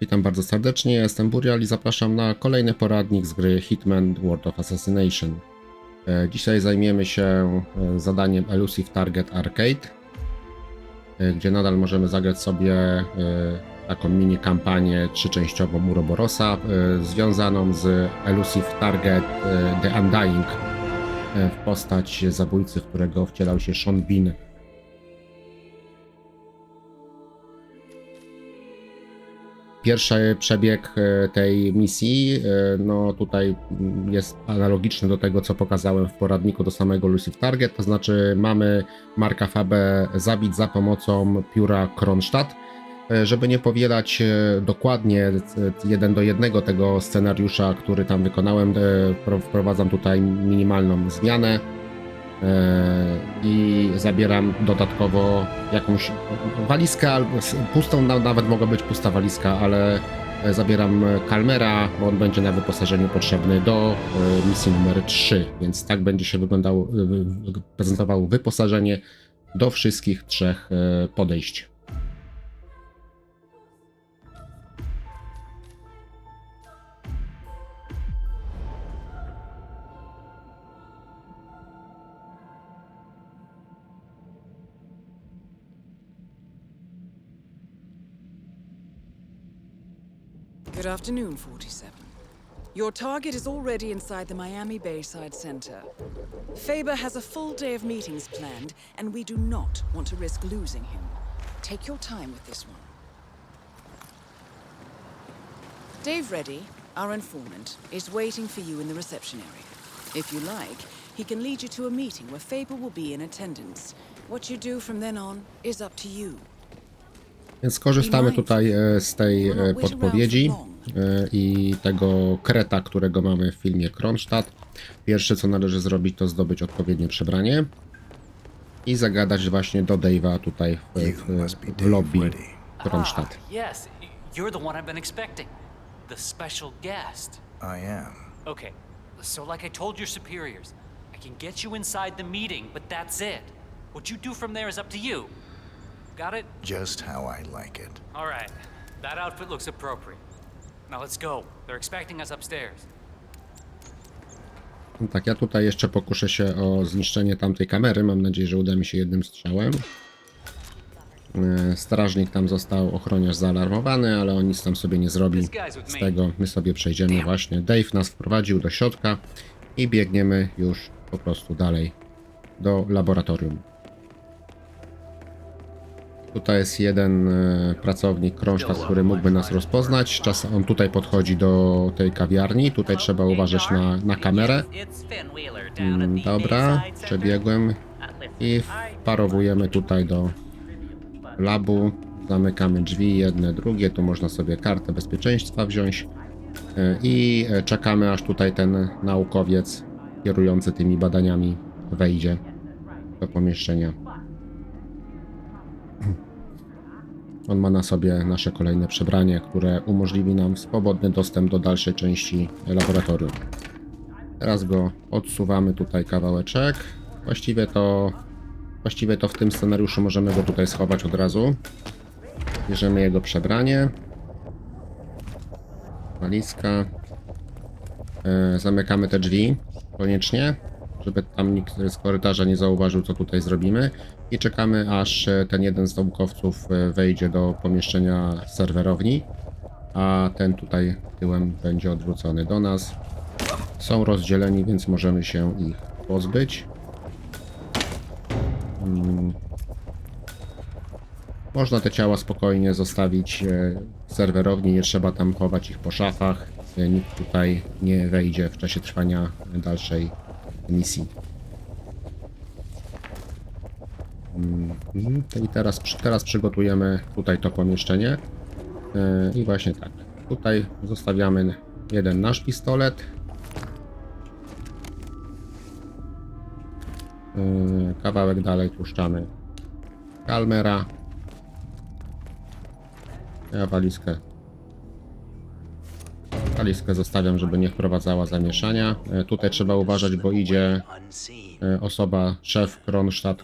Witam bardzo serdecznie, jestem Burial i zapraszam na kolejny poradnik z gry Hitman World of Assassination. E, Dzisiaj zajmiemy się e, zadaniem Elusive Target Arcade, e, gdzie nadal możemy zagrać sobie taką mini kampanię trzyczęściową Uroborosa związaną z Elusive Target The Undying w postać zabójcy, w którego wcielał się Sean Bean. Pierwszy przebieg e, tej misji, e, no tutaj jest analogiczny do tego, co pokazałem w poradniku do samego Elusive Target, to znaczy mamy Marka Fabę zabić za pomocą pióra Kronstadt, e, żeby nie powielać dokładnie jeden do jednego tego scenariusza, który tam wykonałem, wpro- wprowadzam tutaj minimalną zmianę i zabieram dodatkowo jakąś walizkę, pustą, na- nawet mogła być pusta walizka, ale e, zabieram Kalmera, bo on będzie na wyposażeniu potrzebny do e, misji numer 3, więc tak będzie się wyglądało, e, wy- prezentowało wyposażenie do wszystkich trzech e, podejść. Good afternoon, 47. Your target is already inside the Miami Bayside Center. Faber has a full day of meetings planned, and we do not want to risk losing him. Take your time with this one. Dave Reddy, our informant, is waiting for you in the reception area. If you like, he can lead you to a meeting where Faber will be in attendance. What you do from then on is up to you. Więc tutaj z tej podpowiedzi i tego kreta, którego mamy w filmie Kronstadt. Pierwsze co należy zrobić to zdobyć odpowiednie przebranie i zagadać właśnie do Dave'a tutaj w, w, w lobby. Kronstadt. Ah, yes, you're the one I've been expecting. The special guest. I am. Okay, so like I told your superiors, I can get you inside the meeting, but that's it. What you do from there is up to you. Got it? Just how I like it. All right. That outfit looks appropriate. Now let's go. They're expecting us upstairs. No Tak, ja tutaj jeszcze pokuszę się o zniszczenie tamtej kamery. Mam nadzieję, że uda mi się jednym strzałem. E, Strażnik tam został, ochroniarz zaalarmowany, ale on nic tam sobie nie zrobi. Z tego my sobie przejdziemy właśnie. Dave nas wprowadził do środka i biegniemy już po prostu dalej do laboratorium. Tutaj jest jeden e, pracownik Kronstadt, który mógłby nas rozpoznać. Czas on tutaj podchodzi do tej kawiarni. Tutaj trzeba uważać na, na kamerę. Mm, Dobra, przebiegłem i wparowujemy tutaj do labu. Zamykamy drzwi, jedne, drugie. Tu można sobie kartę bezpieczeństwa wziąć. E, I e, czekamy, aż tutaj ten naukowiec kierujący tymi badaniami wejdzie do pomieszczenia. On ma na sobie nasze kolejne przebranie, które umożliwi nam swobodny dostęp do dalszej części laboratorium. Teraz go odsuwamy tutaj kawałeczek. Właściwie to właściwie to w tym scenariuszu możemy go tutaj schować od razu. Bierzemy jego przebranie. Walizka. E, zamykamy te drzwi koniecznie, żeby tam nikt z korytarza nie zauważył, co tutaj zrobimy. I czekamy, aż e, ten jeden z naukowców e, wejdzie do pomieszczenia serwerowni, a ten tutaj tyłem będzie odwrócony do nas. Są rozdzieleni, więc możemy się ich pozbyć. Mm. Można te ciała spokojnie zostawić e, w serwerowni, nie trzeba tam chować ich po szafach. Nikt tutaj nie wejdzie w czasie trwania dalszej misji. Mhm. I teraz, teraz przygotujemy tutaj to pomieszczenie. E, I właśnie tak. Tutaj zostawiamy jeden nasz pistolet. E, Kawałek dalej puszczamy Kalmera. Ja walizkę. Walizkę zostawiam, żeby nie wprowadzała zamieszania. E, Tutaj trzeba uważać, bo idzie osoba, szef Kronstadt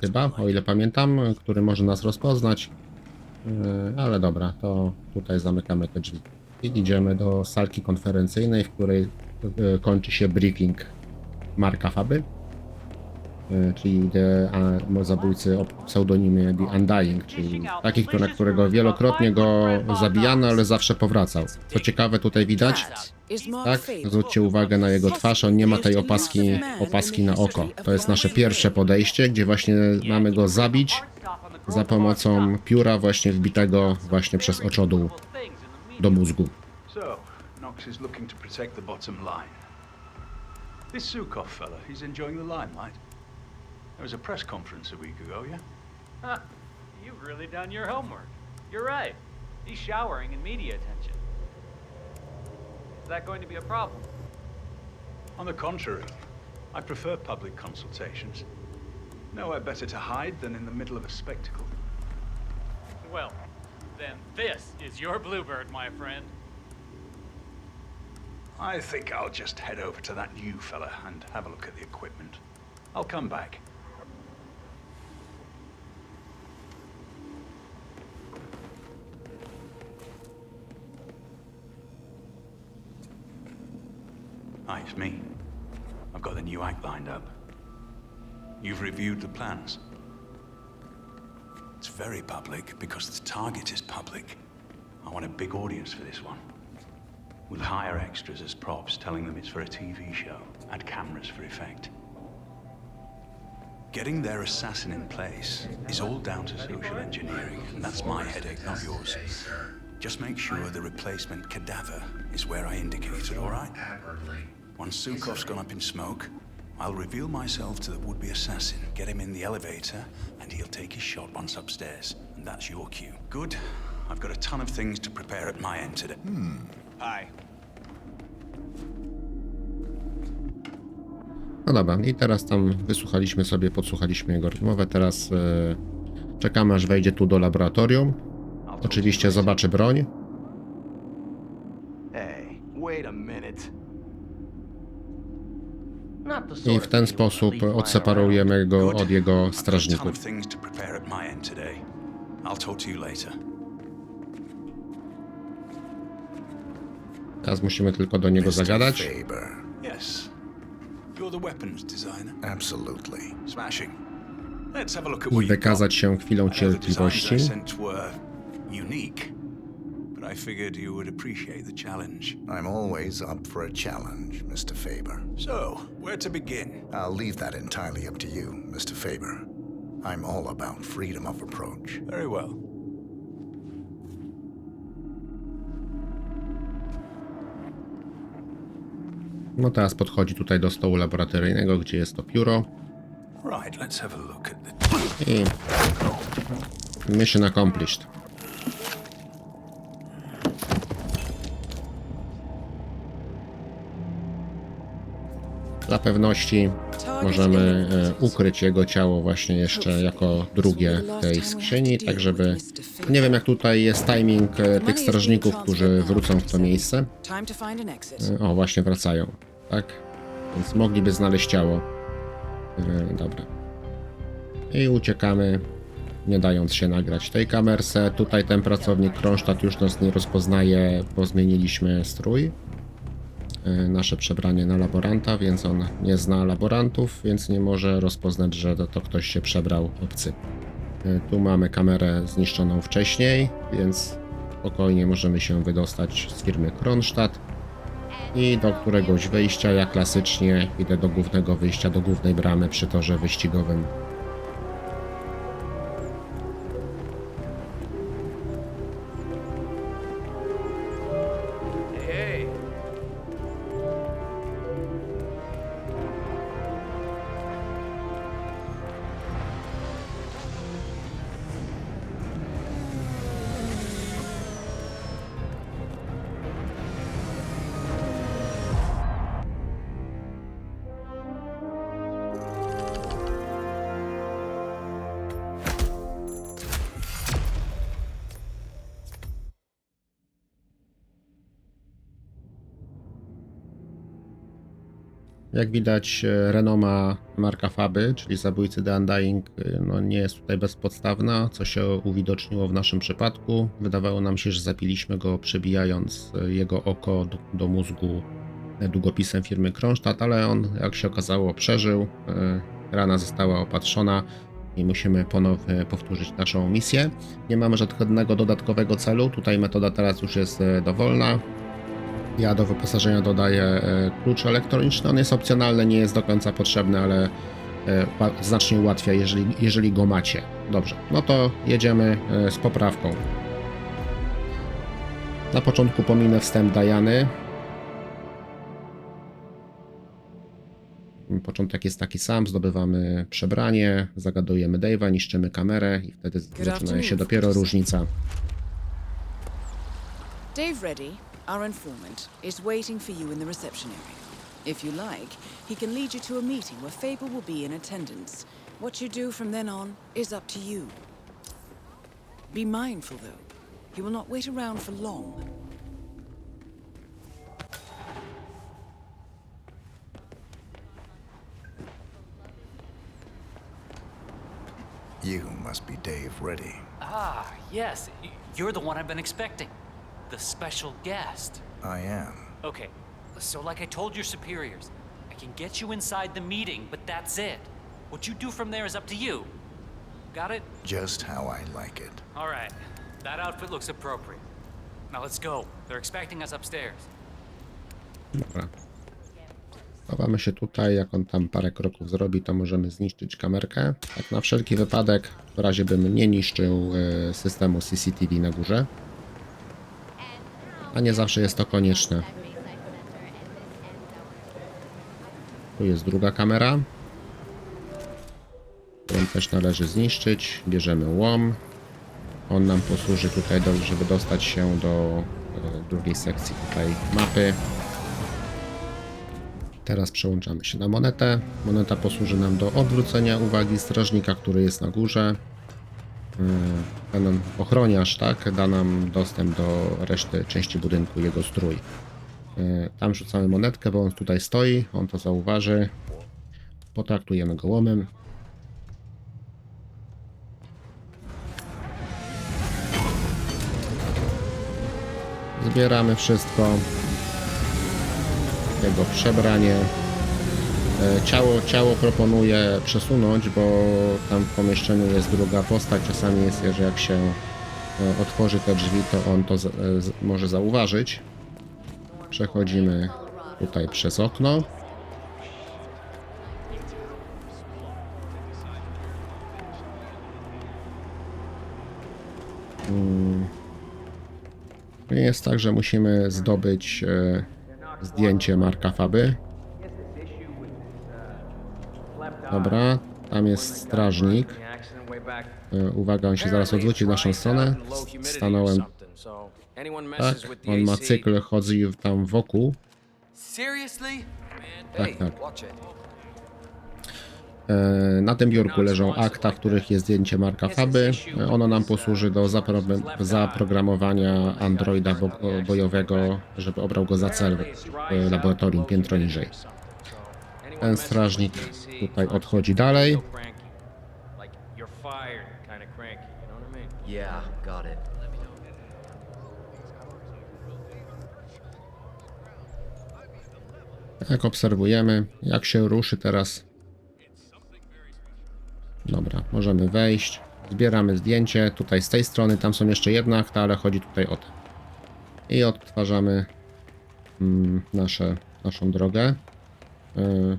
chyba, o ile pamiętam, który może nas rozpoznać. E, Ale dobra, to tutaj zamykamy te drzwi. I idziemy do salki konferencyjnej, w której e, kończy się briefing Marka Faby, czyli te a, zabójcy o pseudonimie The Undying, czyli taki, na którego wielokrotnie go zabijano, ale zawsze powracał. Co ciekawe, tutaj widać, tak? Zwróćcie uwagę na jego twarz, on nie ma tej opaski, opaski na oko. To jest nasze pierwsze podejście, gdzie właśnie mamy go zabić za pomocą pióra właśnie wbitego właśnie przez oczodół do mózgu. To. This Sukov fella, he's enjoying the limelight. There was a press conference a week ago, yeah? Huh. You've really done your homework. You're right. He's showering in media attention. Is that going to be a problem? On the contrary, I prefer public consultations. Nowhere better to hide than in the middle of a spectacle. Well, then this is your bluebird, my friend. I think I'll just head over to that new fella and have a look at the equipment. I'll come back. Hi, it's me. I've got the new act lined up. You've reviewed the plans. It's very public because the target is public. I want a big audience for this one. We'll hire extras as props, telling them it's for a TV show, and cameras for effect. Getting their assassin in place is all down to social engineering, and that's my headache, not yours. Just make sure the replacement cadaver is where I indicated, all right? Once Sukov's gone up in smoke, I'll reveal myself to the would-be assassin, get him in the elevator, and he'll take his shot once upstairs. And that's your cue. Good. I've got a ton of things to prepare at my end today. Hi. No dobra, i teraz tam wysłuchaliśmy sobie, podsłuchaliśmy jego rozmowę, teraz e, czekamy aż wejdzie tu do laboratorium. Oczywiście zobaczy broń. Hey, wait a minute. Not the I w ten sposób odseparujemy go od jego strażników. Teraz musimy tylko do niego zagadać. I wykazać się chwilą cierpliwości. Unique, but I figured you would appreciate the challenge. I'm always up for a challenge, Mr. Faber. So, where to begin? I'll leave that entirely up to you, Mr. Faber. I'm all about freedom of approach. Very well. No teraz podchodzi tutaj do stołu laboratoryjnego, gdzie jest to pióro. Right, let's have a look at the. I mission accomplished. Dla pewności możemy e, ukryć jego ciało właśnie jeszcze jako drugie w tej skrzyni, tak żeby... Nie wiem jak tutaj jest timing e, tych strażników, którzy wrócą w to miejsce. E, O, właśnie wracają, tak? Więc mogliby znaleźć ciało. Dobra. I uciekamy, nie dając się nagrać tej kamerce. Tutaj ten pracownik Kronstadt już nas nie rozpoznaje, bo zmieniliśmy strój. E, Nasze przebranie na laboranta, więc on nie zna laborantów, więc nie może rozpoznać, że to, to ktoś się przebrał obcy. E, Tu mamy kamerę zniszczoną wcześniej, więc spokojnie możemy się wydostać z firmy Kronstadt i do któregoś wyjścia, ja klasycznie idę do głównego wyjścia, do głównej bramy przy torze wyścigowym. Jak widać, e, renoma Marka Faby, czyli zabójcy The Undying, e, no nie jest tutaj bezpodstawna, co się uwidoczniło w naszym przypadku. Wydawało nam się, że zapiliśmy go przebijając e, jego oko do, do mózgu długopisem firmy Kronstadt, ale on, jak się okazało, przeżył. Rana została opatrzona i musimy ponownie powtórzyć naszą misję. Nie mamy żadnego dodatkowego celu, tutaj metoda teraz już jest dowolna. Ja do wyposażenia dodaję e, klucz elektroniczny. On jest opcjonalny, nie jest do końca potrzebny, ale e, znacznie ułatwia, jeżeli, jeżeli go macie. Dobrze, no to jedziemy e, z poprawką. Na początku pominę wstęp Diany. Początek jest taki sam, zdobywamy przebranie, zagadujemy Dave'a, niszczymy kamerę i wtedy zaczyna się dopiero różnica. Dave Reddy, our informant, is waiting for you in the reception area. If you like, he can lead you to a meeting where Faber will be in attendance. What you do from then on is up to you. Be mindful, though. He will not wait around for long. You must be Dave Reddy. Ah, yes. You're the one I've been expecting. The special guest. I am. Okay, so like I told your superiors, I can get you inside the meeting, but that's it. What you do from there is up to you. Got it? Just how I like it. All right. That outfit looks appropriate. Now let's go. They're expecting us upstairs. Dobra. Chowamy się tutaj, jak on tam parę kroków zrobi, to możemy zniszczyć kamerkę. Tak na wszelki wypadek, w razie bym nie niszczył e, systemu CCTV na górze. A nie zawsze jest to konieczne. Tu jest druga kamera. którą też należy zniszczyć. Bierzemy łom. On nam posłuży tutaj, do, żeby dostać się do e, drugiej sekcji tutaj mapy. Teraz przełączamy się na monetę. Moneta posłuży nam do odwrócenia uwagi strażnika, który jest na górze. Yy, Ten ochroniarz, tak, da nam dostęp do reszty części budynku, jego strój. Yy, Tam rzucamy monetkę, bo on tutaj stoi, on to zauważy. Potraktujemy go łomem. Zbieramy wszystko jego przebranie. E, Ciało, ciało proponuję przesunąć, bo tam w pomieszczeniu jest druga postać. Czasami jest, że jak się e, otworzy te drzwi, to on to e, może zauważyć. Przechodzimy tutaj przez okno. Mm. Nie jest tak, że musimy zdobyć zdjęcie Marka Faby. Dobra, tam jest strażnik. E, Uwaga, on się zaraz odwróci w naszą stronę. Stanąłem tak, on ma cykl, chodzi tam wokół. Tak, tak. E, Na tym biurku leżą akta, w których jest zdjęcie Marka Faby. E, Ono nam posłuży do zapro- zaprogramowania androida bo bojowego, żeby obrał go za cel w laboratorium piętro niżej. Ten strażnik tutaj odchodzi dalej. Jak obserwujemy, jak się ruszy teraz. Dobra, możemy wejść. Zbieramy zdjęcie. Tutaj z tej strony, tam są jeszcze jedna akta, ale chodzi tutaj o to. I odtwarzamy mm, nasze, naszą drogę. Yy,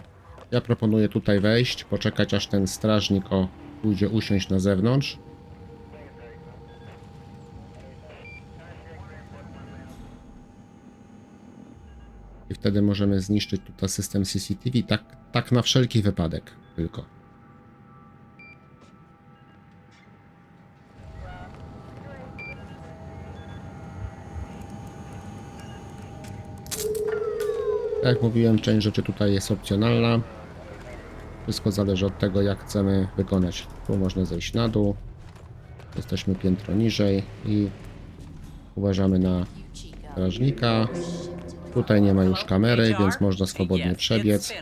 ja proponuję tutaj wejść, poczekać aż ten strażnik o, pójdzie usiąść na zewnątrz. I wtedy możemy zniszczyć tutaj system CCTV, tak, tak na wszelki wypadek tylko. Tak jak mówiłem, część rzeczy tutaj jest opcjonalna. Wszystko zależy od tego, jak chcemy wykonać. Tu można zejść na dół. Jesteśmy piętro niżej i uważamy na strażnika. Tutaj nie ma już kamery, więc można swobodnie przebiec.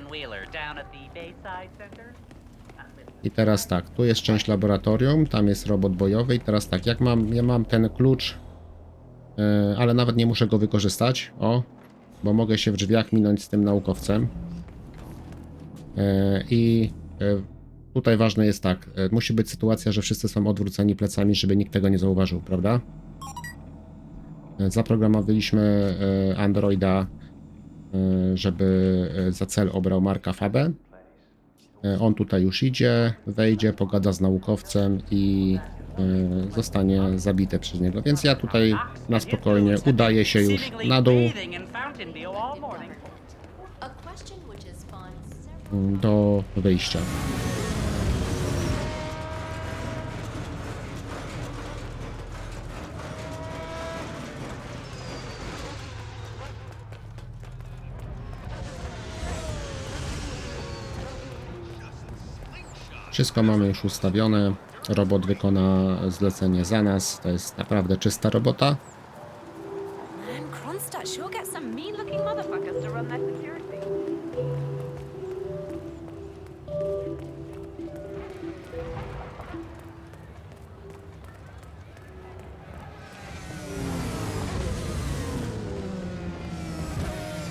I teraz tak, tu jest część laboratorium, tam jest robot bojowy i teraz tak, jak mam, ja mam ten klucz, e, ale nawet nie muszę go wykorzystać, o, bo mogę się w drzwiach minąć z tym naukowcem. E, I e, tutaj ważne jest tak, e, musi być sytuacja, że wszyscy są odwróceni plecami, żeby nikt tego nie zauważył, prawda? Zaprogramowaliśmy Androida, żeby za cel obrał Marka Fabę. On tutaj już idzie, wejdzie, pogada z naukowcem i zostanie zabity przez niego. Więc ja tutaj na spokojnie udaję się już na dół do wyjścia. Wszystko mamy już ustawione. Robot wykona zlecenie za nas. To jest naprawdę czysta robota.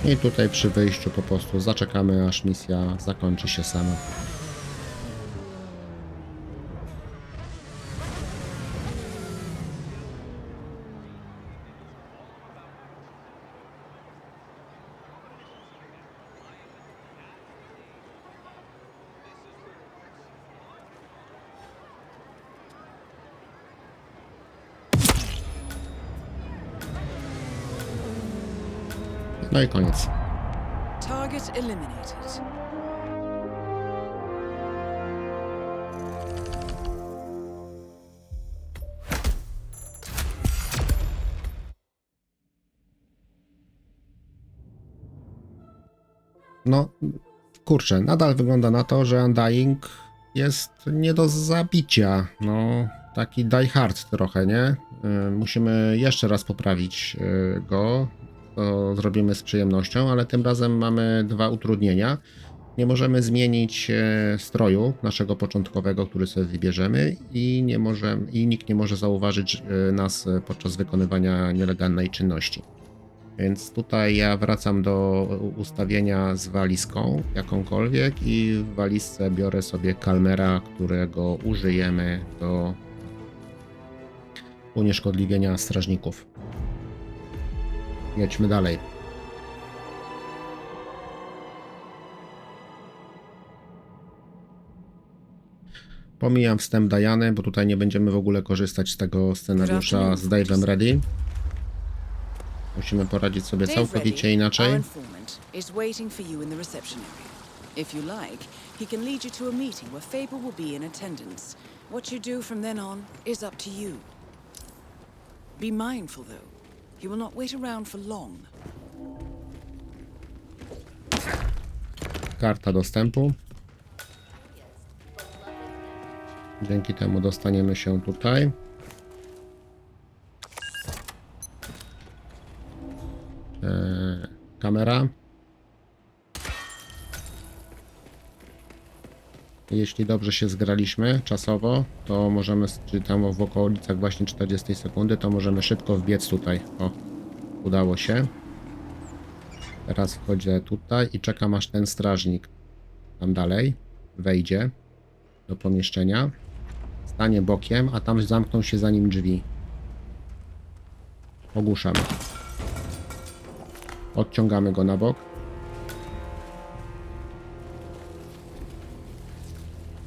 I tutaj przy wyjściu po prostu zaczekamy, aż misja zakończy się sama. No i koniec. Target eliminated. No, kurczę, nadal wygląda na to, że Undying jest nie do zabicia. No, taki die hard trochę, nie? Y, Musimy jeszcze raz poprawić y, go. To zrobimy z przyjemnością, ale tym razem mamy dwa utrudnienia. Nie możemy zmienić e, stroju naszego początkowego, który sobie wybierzemy i, nie możemy, i nikt nie może zauważyć e, nas podczas wykonywania nielegalnej czynności. Więc tutaj ja wracam do ustawienia z walizką jakąkolwiek i w walizce biorę sobie kalmera, którego użyjemy do unieszkodliwienia strażników. Jedźmy dalej. Pomijam wstęp Diany, bo tutaj nie będziemy w ogóle korzystać z tego scenariusza z Dave'em Ready. Musimy poradzić sobie całkowicie inaczej. If you like, he can lead you to a meeting where Faber will be in attendance. What you do from then on is up to you. Be mindful, though. He will not wait around for long. Karta dostępu. Dzięki temu dostaniemy się tutaj. Eee, kamera. Jeśli dobrze się zgraliśmy czasowo, to możemy, czy tam w okolicach właśnie 40 sekundy, to możemy szybko wbiec tutaj. O, udało się. Teraz wchodzę tutaj i czekam aż ten strażnik tam dalej wejdzie do pomieszczenia, stanie bokiem, a tam zamkną się za nim drzwi. Ogłuszamy. Odciągamy go na bok.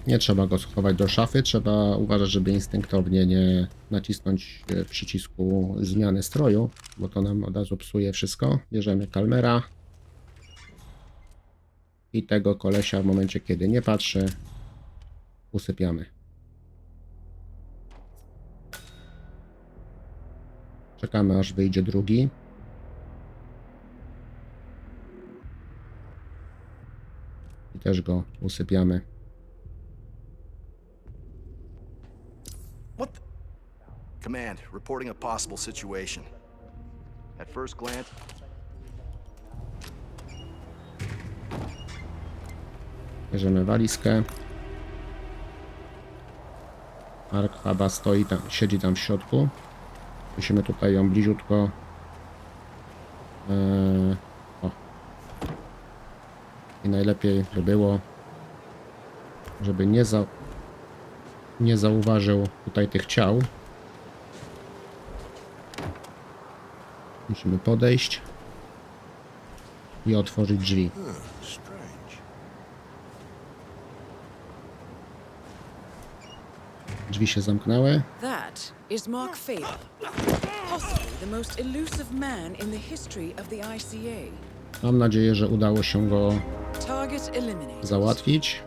Nie trzeba go schować do szafy, trzeba uważać, żeby instynktownie nie nacisnąć e, przycisku zmiany stroju, bo to nam od razu psuje wszystko. Bierzemy kalmera i tego kolesia w momencie, kiedy nie patrzy, usypiamy. Czekamy aż wyjdzie drugi. I też go usypiamy. Command, reporting a possible situation. At first glance, Bierzemy walizkę. Arkada stoi tam, siedzi tam w środku. Musimy tutaj ją bliziutko. Eee, o. I najlepiej by było, żeby nie, za, nie zauważył tutaj tych ciał. Musimy podejść i otworzyć drzwi. Strange. Drzwi się zamknęły. That is Mark Faber, possibly the most elusive man in the history of the ICA. Mam nadzieję, że udało się go załatwić.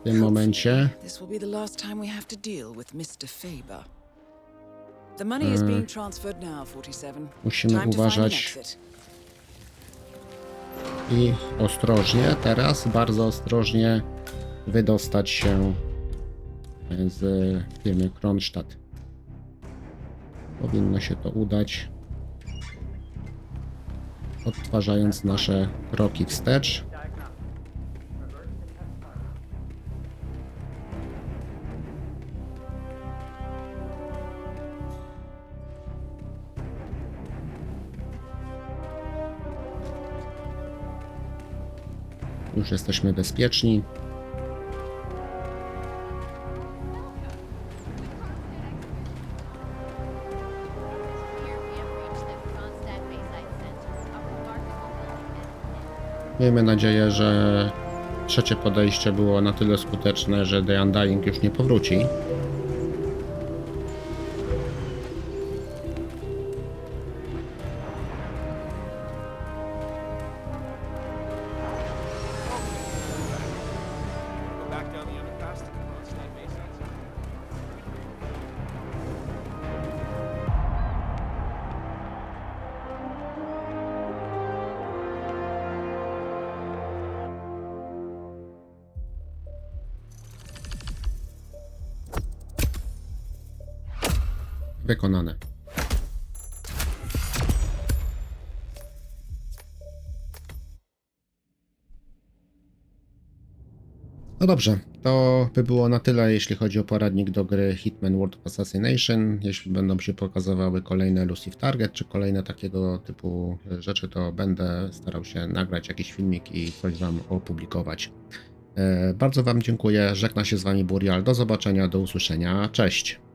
W tym momencie This will be the last time we have to deal with Mr. Faber. The money is being transferred now, 47. musimy Time to find an uważać. exit. i ostrożnie, teraz bardzo ostrożnie wydostać się z firmy Kronstadt. Powinno się to udać, odtwarzając nasze kroki wstecz. Remarkable building that Miejmy nadzieję, że trzecie podejście było na tyle skuteczne, że The Undying już nie powróci. Wykonane. No dobrze, to by było na tyle, jeśli chodzi o poradnik do gry Hitman World of Assassination. Jeśli będą się pokazywały kolejne Lucifer Target, czy kolejne takiego typu rzeczy, to będę starał się nagrać jakiś filmik i coś Wam opublikować. E, Bardzo Wam dziękuję, żegna się z Wami Burial, do zobaczenia, do usłyszenia, cześć!